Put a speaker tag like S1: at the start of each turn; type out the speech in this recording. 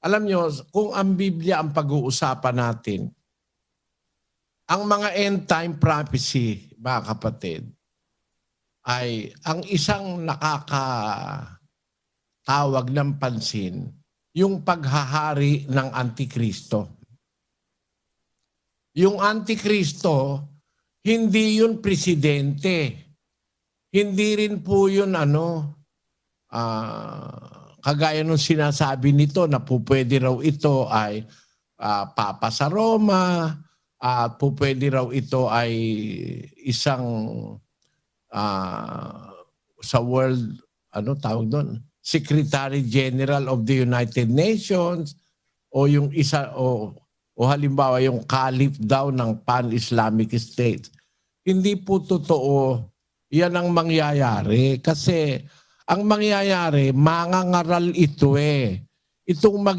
S1: Alam nyo, kung ang Biblia ang pag-uusapan natin, ang mga end time prophecy, mga kapatid, ay ang isang nakakatawag ng pansin, yung paghahari ng Antikristo. Yung Antikristo, hindi yun presidente. Hindi rin po yun ano, ah, kagaya nung sinasabi nito na po pwede raw ito ay ah, Papa sa Roma, at po pwede raw ito ay isang ah, sa world, ano tawag doon? Secretary General of the United Nations o yung isa o o halimbawa yung caliph daw ng pan-Islamic State. Hindi po totoo yan ang mangyayari kasi ang mangyayari mangangaral ito eh. Itong mag